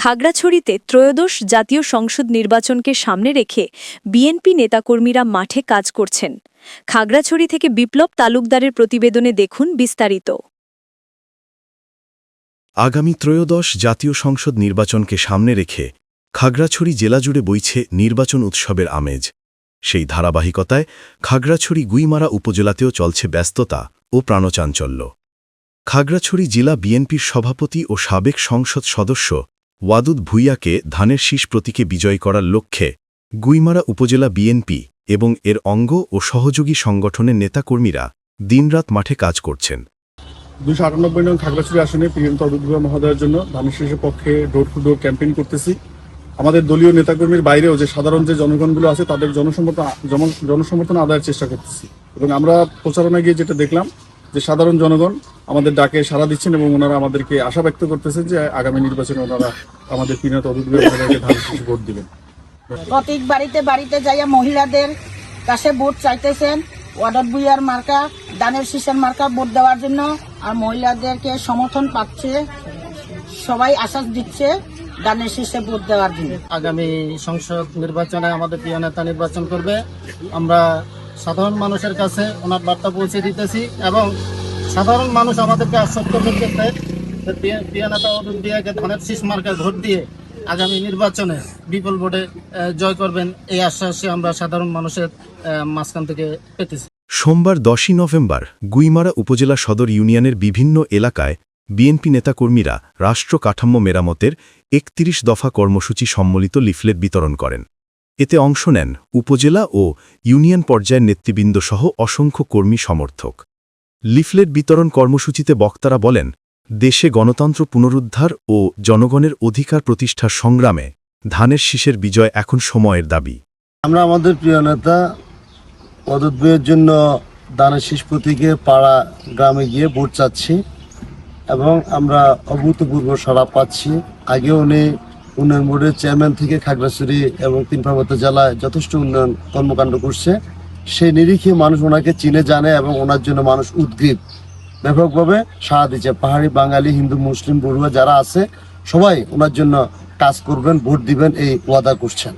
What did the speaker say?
খাগড়াছড়িতে ত্রয়োদশ জাতীয় সংসদ নির্বাচনকে সামনে রেখে বিএনপি নেতাকর্মীরা মাঠে কাজ করছেন। খাগড়াছড়ি থেকে বিপ্লব তালুকদারের প্রতিবেদনে দেখুন বিস্তারিত। আগামী ত্রয়োদশ জাতীয় সংসদ নির্বাচনকে সামনে রেখে খাগড়াছড়ি জেলা জুড়ে বইছে নির্বাচন উৎসবের আমেজ। সেই ধারাবাহিকতায় খাগড়াছড়ি গুইমারা উপজেলাতেও চলছে ব্যস্ততা ও প্রাণচাঞ্চল্য। খাগড়াছড়ি জেলা বিএনপির সভাপতি ও সাবেক সংসদ সদস্য ওয়াদুদ ভুইয়াকে ধানের শীষ প্রতীকে বিজয় করার লক্ষ্যে গুইমারা উপজেলা বিএনপি এবং এর অঙ্গ ও সহযোগী সংগঠনের নেতাকর্মীরা দিনরাত মাঠে কাজ করছেন। দুশো আটানব্বই নং খাগড়াছড়ি আসনে প্রিয়ঙ্কা অরুদ্ভা মহোদয়ের জন্য ধানের শীষের পক্ষে ডোর টু ডোর ক্যাম্পেইন করতেছি। আমাদের দলীয় নেতাকর্মীর বাইরেও যে সাধারণ যে জনগণগুলো আছে, তাদের জনসমর্থন জনসমর্থন আদায়ের চেষ্টা করতেছি। এবং আমরা প্রচারণা গিয়ে যেটা দেখলাম যে সাধারণ জনগণ আমাদের ডাকে সাড়া দিচ্ছেন এবং ওনারা আমাদেরকে আশা ব্যক্ত করতেছেন যে আগামী নির্বাচনে ওনারা আমাদের ধানের শীষ ভোট দিবেন। প্রতীক বাড়িতে বাড়িতে যাইয়া মহিলাদের কাছে ভোট চাইতেছেন। ওয়ার্ডার বুইয়ার মার্কা দানের শীষের মার্কা ভোট দেওয়ার জন্য আর মহিলাদেরকে সমর্থন পাচ্ছে। সবাই আশ্বাস দিচ্ছে দানের শীষে ভোট দেওয়ার জন্য। আগামী সংসদ নির্বাচনে আমাদের প্রিয় নেতা নির্বাচন করবে। আমরা সাধারণ মানুষের কাছে ওনার বার্তা পৌঁছে দিতেছি এবং সাধারণ মানুষ আমাদেরকে আশ্বস্ত করতেছে শীষ ভোট দিয়ে আগামী নির্বাচনে বিপুল ভোটে জয় করবেন এই আশ্বাসে আমরা সাধারণ মানুষের মাঝখান থেকে পেতেছি। সোমবার দশই নভেম্বর গুইমারা উপজেলা সদর ইউনিয়নের বিভিন্ন এলাকায় বিএনপি নেতাকর্মীরা রাষ্ট্র কাঠামো মেরামতের একত্রিশ দফা কর্মসূচি সম্মিলিত লিফলেট বিতরণ করেন। এতে অংশ নেন উপজেলা ও ইউনিয়ন পর্যায়ের নেতৃবৃন্দ সহ অসংখ্য কর্মী সমর্থক। লিফলেট বিতরণ কর্মসূচিতে বক্তারা বলেন, দেশে গণতন্ত্র পুনরুদ্ধার ও জনগণের অধিকার প্রতিষ্ঠার সংগ্রামে ধানের শীষের বিজয় এখন সময়ের দাবি। আমরা আমাদের প্রিয় নেতা পদোদ্বয়ের জন্য দানের শীষ প্রতীকে পাড়া গ্রামে গিয়ে ভোট চাচ্ছি এবং আমরা অভূতপূর্ব সাড়া পাচ্ছি। আগে উনি উন্নয়ন বোর্ডের চেয়ারম্যান থেকে খাগড়াছড়ি এবং তিন পার্বত্য জেলায় যথেষ্ট উন্নয়ন কর্মকাণ্ড করছে। সেই নিরিখে মানুষ ওনাকে চিনে, জানে এবং ওনার জন্য মানুষ উদ্গ্রীব। ব্যাপকভাবে সাড়া দিচ্ছে। পাহাড়ি বাঙালি, হিন্দু, মুসলিম, বড়ুয়া যারা আছে, সবাই ওনার জন্য কাজ করবেন, ভোট দিবেন, এই ওয়াদা করছেন।